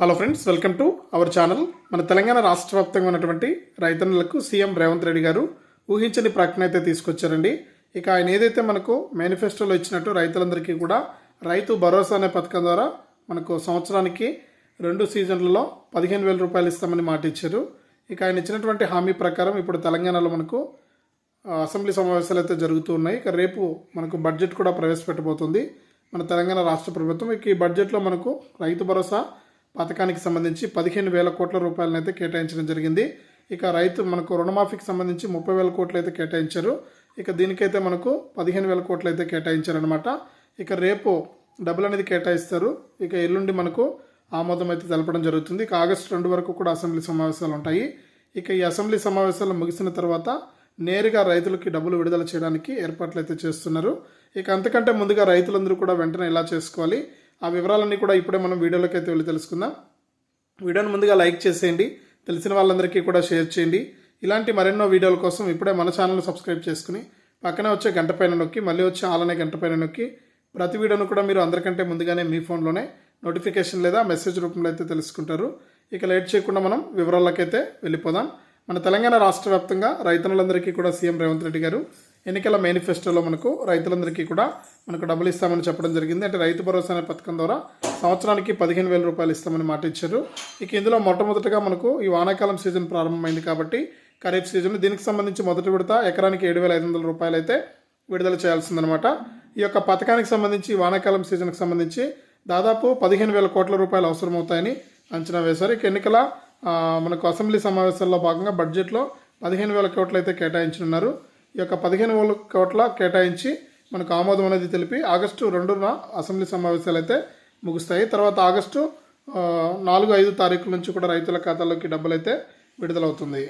Hello friends welcome to our channel మన తెలంగాణ రాష్ట్ర వ్యాప్తంగా ఉన్నటువంటి రైతన్నులకు సీఎం రేవంత్ రెడ్డి గారు ఊహించని ప్రకటన అయితే తీసుకొచ్చారండి. ఇక ఆయన ఏదైతే మనకు మేనిఫెస్టోలో ఇచ్చినట్టు రైతులందరికీ కూడా రైతు భరోసా అనే పథకం ద్వారా మనకు సంవత్సరానికి రెండు సీజన్లలో పదిహేను వేల రూపాయలు ఇస్తామని మాట ఇచ్చారు. ఇక ఆయన ఇచ్చినటువంటి హామీ ప్రకారం ఇప్పుడు తెలంగాణలో మనకు అసెంబ్లీ సమావేశాలు అయితే జరుగుతూ ఉన్నాయి. ఇక రేపు మనకు బడ్జెట్ కూడా ప్రవేశపెట్టబోతుంది. మన తెలంగాణ రాష్ట్ర ప్రభుత్వం ఇక ఈ బడ్జెట్లో మనకు రైతు భరోసా పథకానికి సంబంధించి పదిహేను వేల కోట్ల రూపాయలను అయితే కేటాయించడం జరిగింది. ఇక రైతు మనకు రుణమాఫీకి సంబంధించి ముప్పై వేల కోట్లు అయితే కేటాయించారు. ఇక దీనికైతే మనకు పదిహేను వేల కోట్లు అయితే కేటాయించారనమాట ఇక రేపు డబ్బులు అనేది కేటాయిస్తారు. ఇక ఎల్లుండి మనకు ఆమోదం అయితే తెలపడం జరుగుతుంది. ఇక ఆగస్టు రెండు వరకు కూడా అసెంబ్లీ సమావేశాలు ఉంటాయి. ఇక ఈ అసెంబ్లీ సమావేశాలు ముగిసిన తర్వాత నేరుగా రైతులకి డబ్బులు విడుదల చేయడానికి ఏర్పాట్లు అయితే చేస్తున్నారు. ఇక అంతకంటే ముందుగా రైతులందరూ కూడా వెంటనే ఎలా చేసుకోవాలి? ఆ వివరాలన్నీ కూడా ఇప్పుడే మనం వీడియోలోకి అయితే వెళ్ళి తెలుసుకుందాం. వీడియోని ముందుగా లైక్ చేసేయండి. తెలిసిన వాళ్ళందరికీ కూడా షేర్ చేయండి. ఇలాంటి మరెన్నో వీడియోల కోసం ఇప్పుడే మన ఛానల్ సబ్స్క్రైబ్ చేసుకుని పక్కనే వచ్చే గంట పైన నొక్కి మళ్ళీ వచ్చే ఆలనే గంట పైన నొక్కి ప్రతి వీడియోను కూడా మీరు అందరికంటే ముందుగానే మీ ఫోన్లోనే నోటిఫికేషన్ లేదా మెసేజ్ రూపంలో అయితే తెలుసుకుంటారు. ఇక లేట్ చేయకుండా మనం వివరాలకైతే వెళ్ళిపోదాం. మన తెలంగాణ రాష్ట్ర వ్యాప్తంగా రైతులందరికీ కూడా సీఎం రేవంత్ రెడ్డి గారు ఎన్నికల మేనిఫెస్టోలో మనకు రైతులందరికీ కూడా మనకు డబ్బులు ఇస్తామని చెప్పడం జరిగింది. అంటే రైతు భరోసా అనే పథకం ద్వారా సంవత్సరానికి పదిహేను వేల రూపాయలు ఇస్తామని మాట ఇచ్చారు. ఇక ఇందులో మొట్టమొదటిగా మనకు ఈ వానాకాలం సీజన్ ప్రారంభమైంది కాబట్టి ఖరీఫ్ సీజన్ దీనికి సంబంధించి మొదటి విడత ఎకరానికి ఏడు వేల ఐదు వందల రూపాయలు అయితే విడుదల చేయాల్సిందనమాట ఈ యొక్క పథకానికి సంబంధించి వానాకాలం సీజన్కి సంబంధించి దాదాపు పదిహేను వేల కోట్ల రూపాయలు అవసరమవుతాయని అంచనా వేశారు. ఇక ఎన్నికల మనకు అసెంబ్లీ సమావేశాల్లో భాగంగా బడ్జెట్లో పదిహేను వేల కోట్లు అయితే కేటాయించనున్నారు. ఈ యొక్క పదిహేను వేల కోట్ల కేటాయించి మనకు ఆమోదం అనేది తెలిపి ఆగస్టు రెండున అసెంబ్లీ సమావేశాలు అయితే ముగుస్తాయి. తర్వాత ఆగస్టు నాలుగు ఐదు తారీఖుల నుంచి కూడా రైతుల ఖాతాలోకి డబ్బులు అయితే విడుదలవుతుంది.